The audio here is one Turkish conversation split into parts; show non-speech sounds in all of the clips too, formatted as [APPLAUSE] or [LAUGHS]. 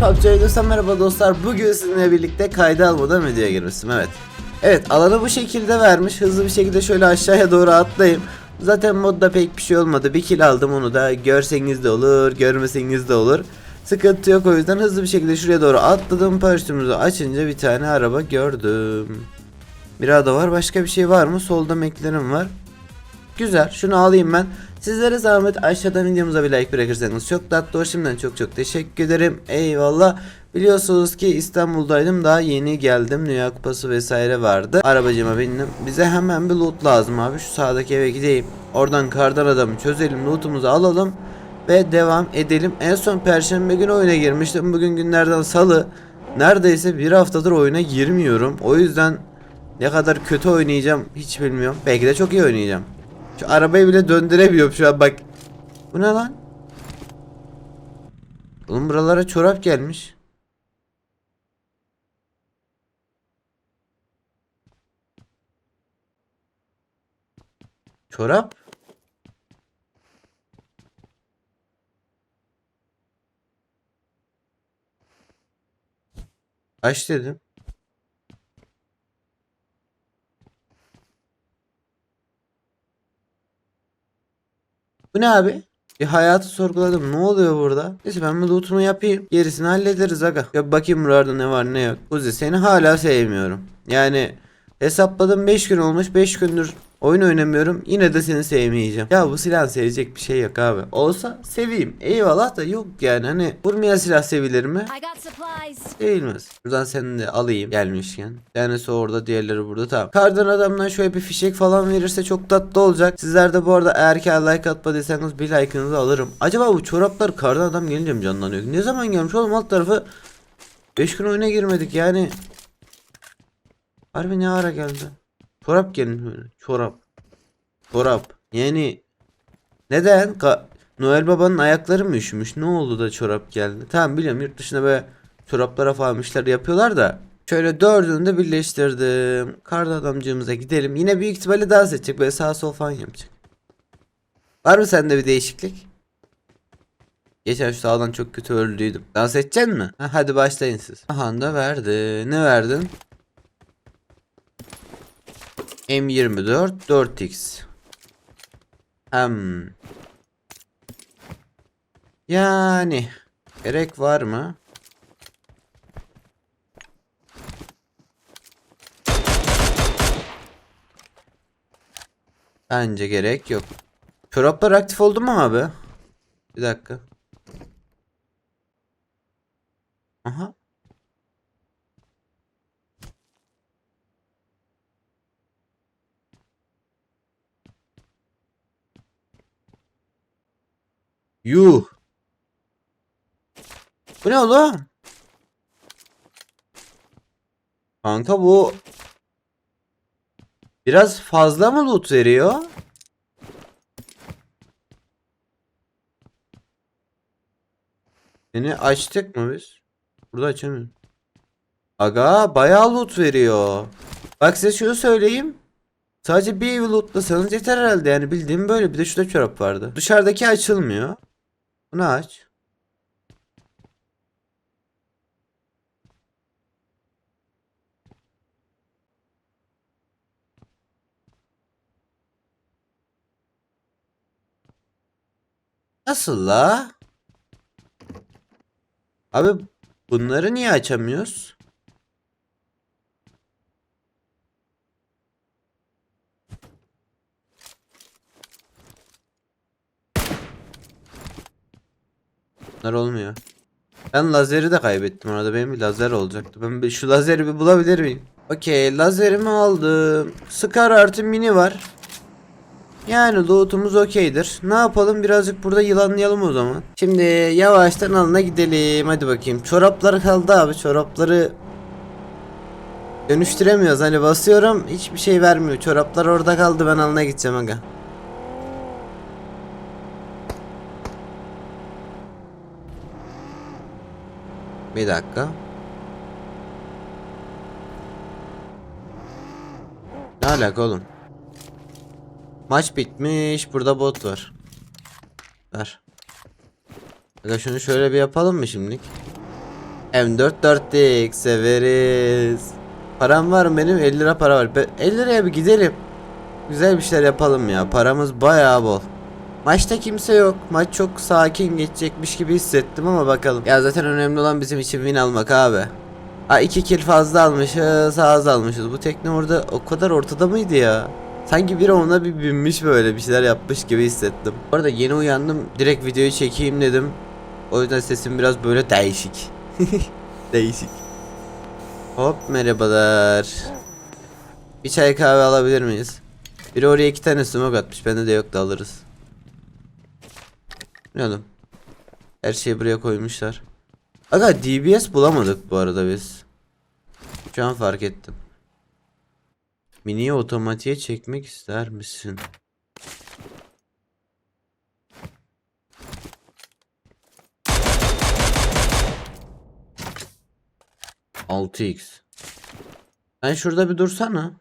PUBG Oynuyorsan merhaba dostlar. Bugün sizinle birlikte kayda almadan videoya girmiştim evet. Evet alanı bu şekilde vermiş. Hızlı bir şekilde şöyle aşağıya doğru atlayayım. Zaten modda pek bir şey olmadı. Bir kill aldım onu da. Görseniz de olur, görmeseniz de olur. Sıkıntı yok o yüzden hızlı bir şekilde şuraya doğru atladım. Paraşütümüzü açınca bir tane araba gördüm. Mirado var. Başka bir şey var mı? Solda McLaren var. Güzel. Şunu alayım ben. Sizlere zahmet aşağıdan videomuza bir like bırakırsanız çok tatlı olur. Şimdiden çok çok teşekkür ederim. Eyvallah. Biliyorsunuz ki İstanbul'daydım. Daha yeni geldim. Dünya Kupası vesaire vardı. Arabacıma bindim. Bize hemen bir loot lazım abi. Şu sağdaki eve gideyim. Oradan kardan adamı çözelim. Lootumuzu alalım. Ve devam edelim. En son perşembe günü oyuna girmiştim. Bugün günlerden salı. Neredeyse bir haftadır oyuna girmiyorum. O yüzden ne kadar kötü oynayacağım hiç bilmiyorum. Belki de çok iyi oynayacağım. Şu arabayı bile döndüremiyorum şu an bak. Bu ne lan? Oğlum buralara çorap gelmiş. Çorap? Kaç dedim? Ne abi? Bir hayatı sorguladım. Ne oluyor burada? Neyse ben bu lootumu yapayım. Gerisini hallederiz aga. Ya bakayım burada ne var ne yok. Uzi seni hala sevmiyorum. Yani hesapladım 5 gün olmuş. 5 gündür oyun oynamıyorum. Yine de seni sevmeyeceğim. Ya bu silah sevecek bir şey yok abi. Olsa seveyim. Eyvallah da yok yani. Hani vurmayan silah sevilir mi? Değilmez. Buradan seni de alayım gelmişken. Tanesi orada diğerleri burada tamam. Kardan adamdan şöyle bir fişek falan verirse çok tatlı olacak. Sizler de bu arada eğer ki like atmadıysanız bir like'ınızı alırım. Acaba bu çoraplar kardan adam gelince mi canlanıyor? Ne zaman gelmiş oğlum alt tarafı 5 gün oyuna girmedik yani. Harbi ne ara geldi? Çorap gelmiş böyle. Çorap. Çorap. Yani neden? Ka- Noel Baba'nın ayakları mı üşümüş? Ne oldu da çorap geldi? Tamam biliyorum yurt dışında böyle çoraplara falan işler yapıyorlar da. Şöyle dördünü de birleştirdim. Karda adamcığımıza gidelim. Yine büyük ihtimalle dans edecek. Böyle sağ sol falan yapacak. Var mı sende bir değişiklik? Geçen şu sağdan çok kötü öldüydüm. Dans edeceksin mi? Ha, hadi başlayın siz. Aha da verdi. Ne verdin? M24 4x. Hmm. Yani gerek var mı? Bence gerek yok. Çoraplar aktif oldu mu abi? Bir dakika. Aha. Yuh. Bu ne oğlum? Kanka bu biraz fazla mı loot veriyor? Seni açtık mı biz? Burada açamıyorum. Aga bayağı loot veriyor. Bak size şunu söyleyeyim. Sadece bir lootlasanız yeter herhalde yani bildiğim böyle bir de şurada çorap vardı. Dışarıdaki açılmıyor. Bunu aç. Nasıl la? Abi bunları niye açamıyoruz? Bunlar olmuyor. Ben lazeri de kaybettim orada. Benim bir lazer olacaktı. Ben bir, şu lazeri bir bulabilir miyim? Okey lazerimi aldım. Scar artı mini var. Yani loot'umuz okeydir. Ne yapalım birazcık burada yılanlayalım o zaman. Şimdi yavaştan alına gidelim. Hadi bakayım. Çoraplar kaldı abi. Çorapları dönüştüremiyoruz. Hani basıyorum hiçbir şey vermiyor. Çoraplar orada kaldı. Ben alına gideceğim aga. Bir dakika. Ne alaka oğlum? Maç bitmiş. Burada bot var. Ver. Aga şunu şöyle bir yapalım mı şimdilik? M4 4 severiz. Param var benim? 50 lira para var. Be- 50 liraya bir gidelim. Güzel bir şeyler yapalım ya. Paramız bayağı bol. Maçta kimse yok. Maç çok sakin geçecekmiş gibi hissettim ama bakalım. Ya zaten önemli olan bizim için win almak abi. Ha 2 kill fazla almışız, az almışız. Bu tekne orada o kadar ortada mıydı ya? Sanki biri ona bir binmiş böyle bir şeyler yapmış gibi hissettim. Bu arada yeni uyandım. Direkt videoyu çekeyim dedim. O yüzden sesim biraz böyle değişik. [LAUGHS] değişik. Hop merhabalar. Bir çay kahve alabilir miyiz? Biri oraya iki tane smoke atmış. Bende de yok da alırız. Oğlum? Her şeyi buraya koymuşlar. Aga DBS bulamadık bu arada biz. Şu an fark ettim. Mini'yi otomatiğe çekmek ister misin? Altı x Sen şurada bir dursana.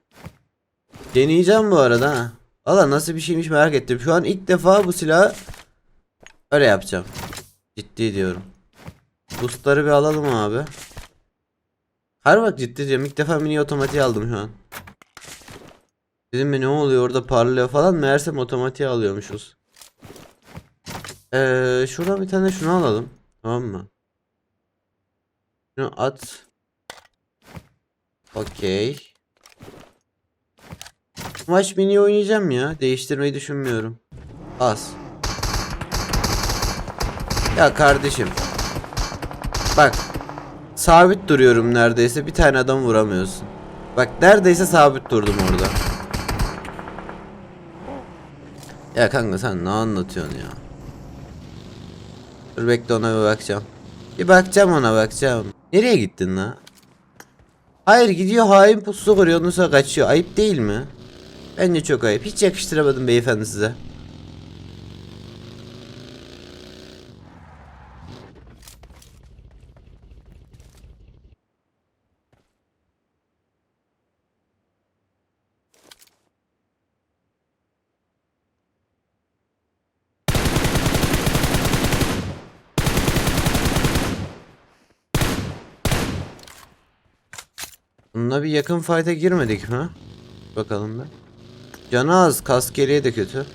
Deneyeceğim bu arada ha. Valla nasıl bir şeymiş merak ettim. Şu an ilk defa bu silahı öyle yapacağım. Ciddi diyorum. Boostları bir alalım abi. Her ciddi diyorum. İlk defa mini otomatiğe aldım şu an. Dedim mi ne oluyor orada parlıyor falan. Meğersem otomatiğe alıyormuşuz. Ee, şuradan bir tane şunu alalım. Tamam mı? Şunu at. Okey. Maç mini oynayacağım ya. Değiştirmeyi düşünmüyorum. Az. Ya kardeşim. Bak. Sabit duruyorum neredeyse. Bir tane adam vuramıyorsun. Bak neredeyse sabit durdum orada. Ya kanka sen ne anlatıyorsun ya? Dur bekle ona bir bakacağım. Bir bakacağım ona bakacağım. Nereye gittin la? Hayır gidiyor hain pusu kuruyor ondan kaçıyor. Ayıp değil mi? Bence çok ayıp. Hiç yakıştıramadım beyefendi size. Bununla bir yakın fight'a girmedik mi? Bakalım da. Canı az, kask geriye de kötü.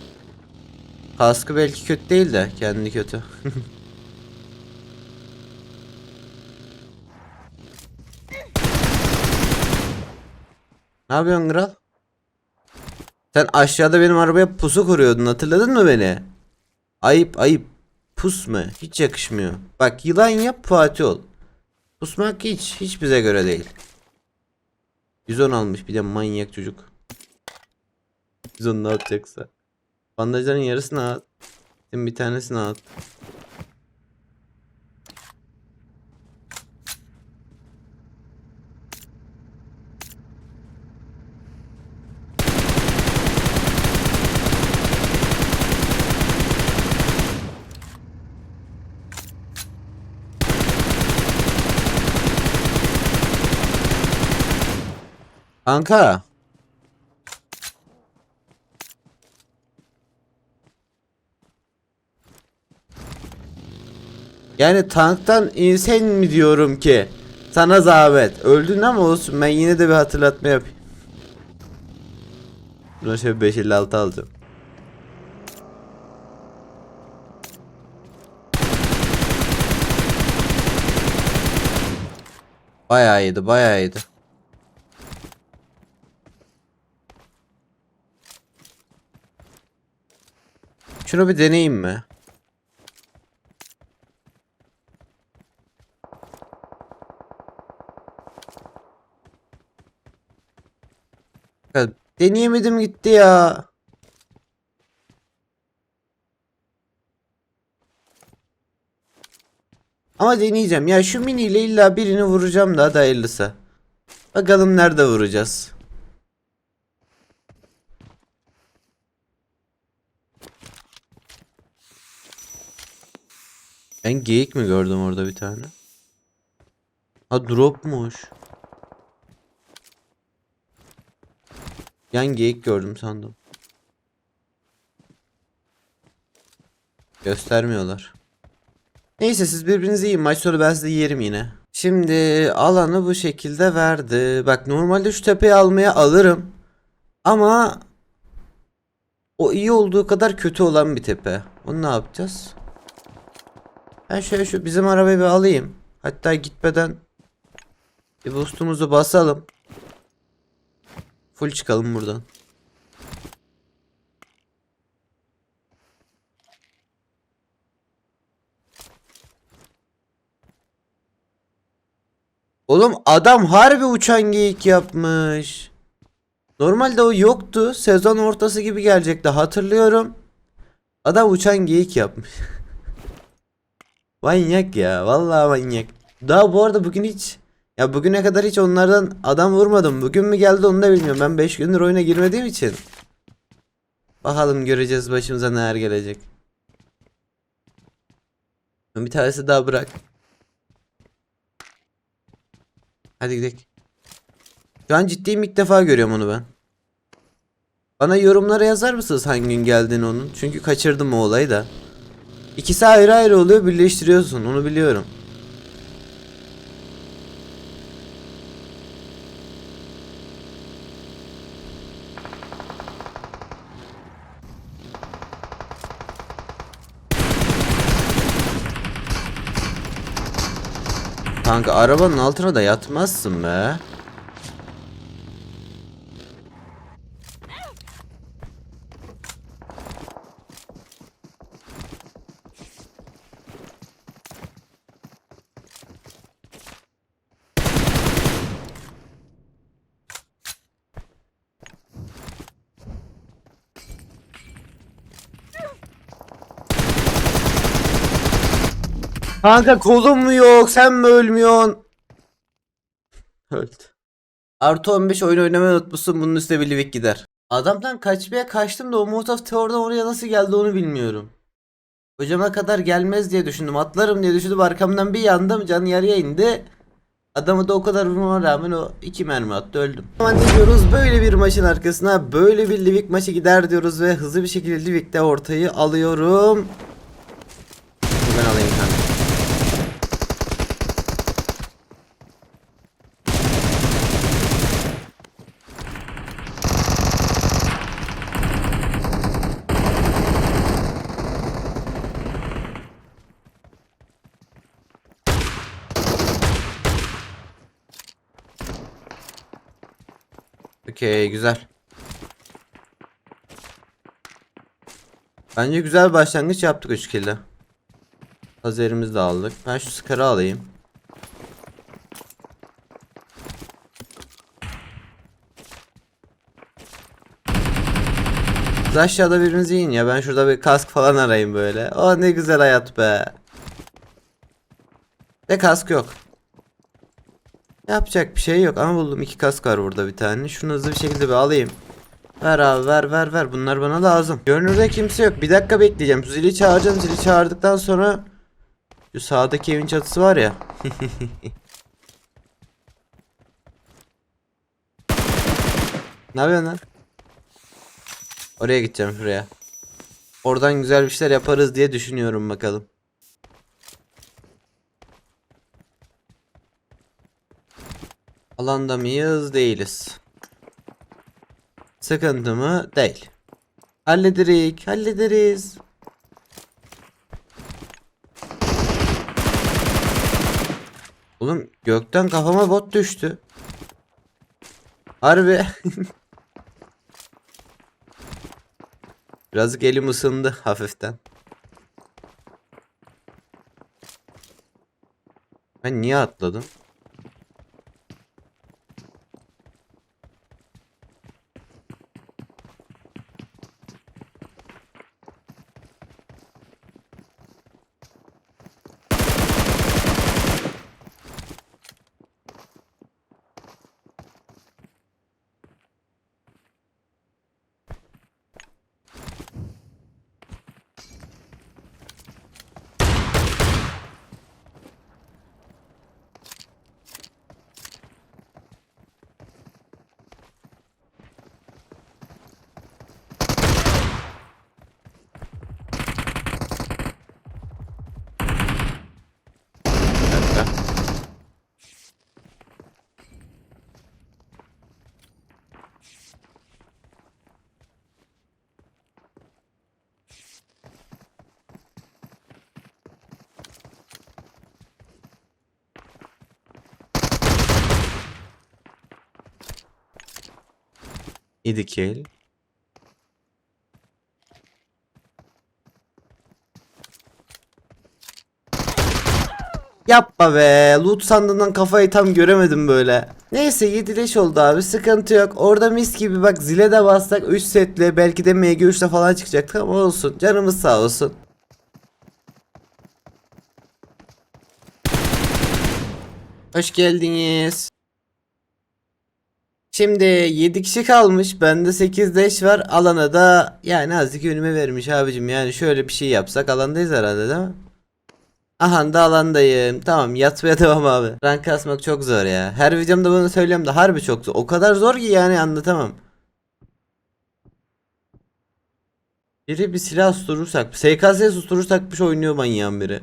Kaskı belki kötü değil de kendi kötü. [LAUGHS] ne yapıyorsun kral? Sen aşağıda benim arabaya pusu kuruyordun hatırladın mı beni? Ayıp ayıp. Pusma hiç yakışmıyor. Bak yılan yap Fatih ol. Pusmak hiç hiç bize göre değil. 110 almış bir de manyak çocuk. 110 ne atacaksa. Bandajların yarısını at. Bir tanesini at. Kanka. Yani tanktan insen mi diyorum ki? Sana zahmet. Öldün ama olsun ben yine de bir hatırlatma yapayım. Buna şöyle 556 alacağım. Bayağı iyiydi, bayağı iyiydi. Şunu bir deneyeyim mi? Ya, deneyemedim gitti ya. Ama deneyeceğim. Ya şu mini ile illa birini vuracağım da hadi hayırlısı. Bakalım nerede vuracağız. Ben geyik mi gördüm orada bir tane? Ha dropmuş. Yan geyik gördüm sandım. Göstermiyorlar. Neyse siz birbirinizi yiyin. Maç sonu ben sizi yerim yine. Şimdi alanı bu şekilde verdi. Bak normalde şu tepeyi almaya alırım. Ama o iyi olduğu kadar kötü olan bir tepe. Onu ne yapacağız? Ben şöyle şu bizim arabayı bir alayım. Hatta gitmeden bir boostumuzu basalım. Full çıkalım buradan. Oğlum adam harbi uçan geyik yapmış. Normalde o yoktu. Sezon ortası gibi gelecekti hatırlıyorum. Adam uçan geyik yapmış. [LAUGHS] manyak ya. Vallahi manyak. Daha bu arada bugün hiç ya bugüne kadar hiç onlardan adam vurmadım. Bugün mü geldi onu da bilmiyorum. Ben 5 gündür oyuna girmediğim için. Bakalım göreceğiz başımıza neler gelecek. Bir tanesi daha bırak. Hadi gidelim. Şu an ciddiyim ilk defa görüyorum onu ben. Bana yorumlara yazar mısınız hangi gün geldiğini onun? Çünkü kaçırdım o olayı da. İkisi ayrı ayrı oluyor birleştiriyorsun onu biliyorum. Kanka arabanın altına da yatmazsın be. Kanka kolum mu yok? Sen mi ölmüyorsun? Öldü. Artı 15 oyun oynamayı unutmuşsun. Bunun üstüne bir livik gider. Adamdan kaçmaya kaçtım da o Molotov oradan oraya nasıl geldi onu bilmiyorum. Hocama kadar gelmez diye düşündüm. Atlarım diye düşündüm. Arkamdan bir yandım. Can yarıya indi. Adamı da o kadar vurmama rağmen o iki mermi attı öldüm. Ama ne diyoruz böyle bir maçın arkasına böyle bir Livik maçı gider diyoruz ve hızlı bir şekilde Livik'te ortayı alıyorum. Ben alayım kanka. Okey güzel. Bence güzel başlangıç yaptık 3 kill'le. Lazerimizi de aldık. Ben şu skarı alayım. Siz aşağıda birinizi yiyin ya. Ben şurada bir kask falan arayayım böyle. Oh ne güzel hayat be. Ve kask yok. Yapacak bir şey yok ama buldum iki kask var burada bir tane. Şunu hızlı bir şekilde bir alayım. Ver abi ver ver ver bunlar bana lazım. Görünürde kimse yok. Bir dakika bekleyeceğim. Zili çağıracağım. Zili çağırdıktan sonra şu sağdaki evin çatısı var ya. [LAUGHS] ne yapıyorsun lan? Oraya gideceğim şuraya. Oradan güzel bir şeyler yaparız diye düşünüyorum bakalım. Alanda mıyız? Değiliz. Sıkıntı mı? Değil. Hallederik. Hallederiz. Oğlum gökten kafama bot düştü. Harbi. [LAUGHS] Birazcık elim ısındı hafiften. Ben niye atladım? 7 kill. Yapma be. Loot sandığından kafayı tam göremedim böyle. Neyse 7 leş oldu abi. Sıkıntı yok. Orada mis gibi bak zile de bassak 3 setle belki de MG3'le falan çıkacaktık ama olsun. Canımız sağ olsun. Hoş geldiniz. Şimdi 7 kişi kalmış. Bende 8 leş var. Alana da yani azıcık önüme vermiş abicim. Yani şöyle bir şey yapsak alandayız herhalde değil mi? Aha da alandayım. Tamam yatmaya [LAUGHS] devam abi. Rank kasmak çok zor ya. Her videomda bunu söylüyorum da harbi çok zor. O kadar zor ki yani anlatamam. Biri bir silah susturursak, SKS susturursak bir şey oynuyor manyağın biri.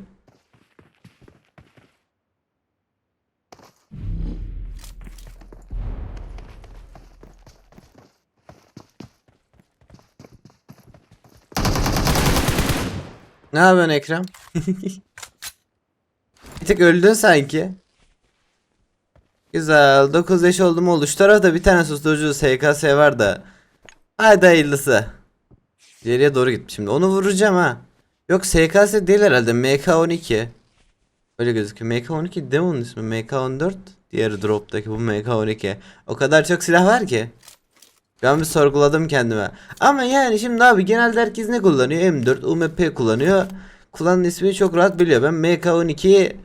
Ne yapıyorsun Ekrem? [LAUGHS] bir tek öldün sanki. Güzel. 9 yaş oldu mu oldu. Şu tarafta bir tane susturucu SKS var da. Hadi hayırlısı. İleriye doğru gitmiş şimdi. Onu vuracağım ha. Yok SKS değil herhalde. MK12. Öyle gözüküyor. MK12 değil mi onun ismi? MK14. Diğeri drop'taki bu MK12. O kadar çok silah var ki. Ben bir sorguladım kendime. Ama yani şimdi abi genelde herkes ne kullanıyor? M4, UMP kullanıyor. Kullanın ismini çok rahat biliyor. Ben MK12'yi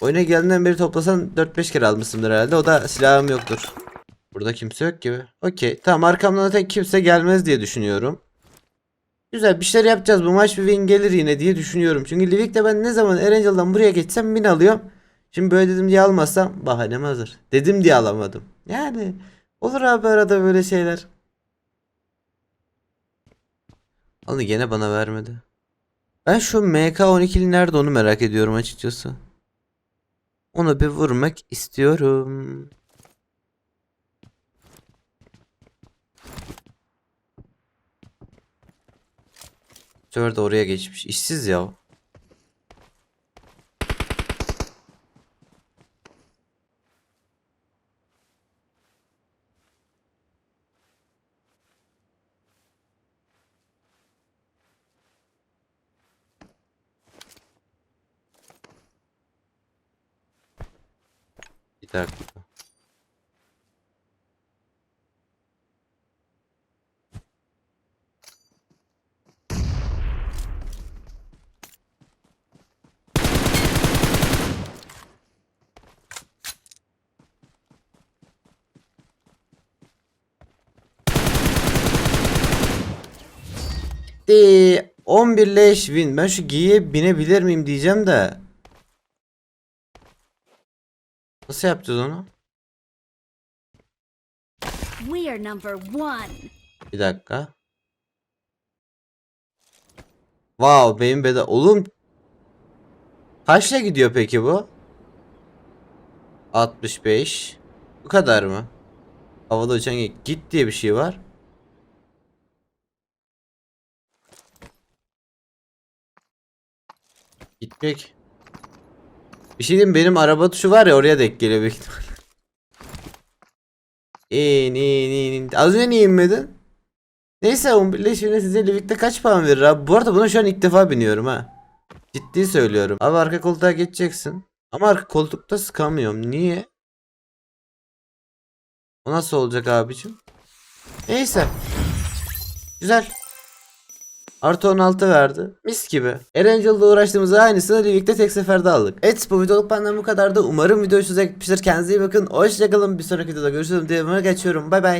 oyuna geldiğinden beri toplasan 4-5 kere almışımdır herhalde. O da silahım yoktur. Burada kimse yok gibi. Okey. Tamam arkamdan zaten kimse gelmez diye düşünüyorum. Güzel bir şeyler yapacağız. Bu maç bir win gelir yine diye düşünüyorum. Çünkü Livik'te ben ne zaman Erangel'dan buraya geçsem win alıyorum. Şimdi böyle dedim diye almazsam bahanem hazır. Dedim diye alamadım. Yani olur abi arada böyle şeyler. Onu gene bana vermedi. Ben şu MK12'li nerede onu merak ediyorum açıkçası. Onu bir vurmak istiyorum. Sefer de oraya geçmiş. İşsiz ya. Bir dakika. De 11 leş win. Ben şu giye binebilir miyim diyeceğim de. Nasıl yapacağız onu? We are number one. Bir dakika. Wow benim beda oğlum Kaçla gidiyor peki bu? 65 Bu kadar mı? Havada uçan git diye bir şey var. Gitmek. Bir şey diyeyim benim araba tuşu var ya oraya denk geliyor büyük ihtimalle. İn in in in. Az önce niye inmedin? Neyse 11 leşine size Livik'te kaç puan verir abi? Bu arada buna şu an ilk defa biniyorum ha. Ciddi söylüyorum. Abi arka koltuğa geçeceksin. Ama arka koltukta sıkamıyorum. Niye? O nasıl olacak abicim? Neyse. Güzel. Artı 16 verdi. Mis gibi. Erangel'da uğraştığımız aynısını Livik'te tek seferde aldık. Evet bu videoluk benden bu kadardı. Umarım video hoşunuza gitmiştir. Kendinize iyi bakın. Hoşçakalın. Bir sonraki videoda görüşürüz. Diye geçiyorum. Bay bay.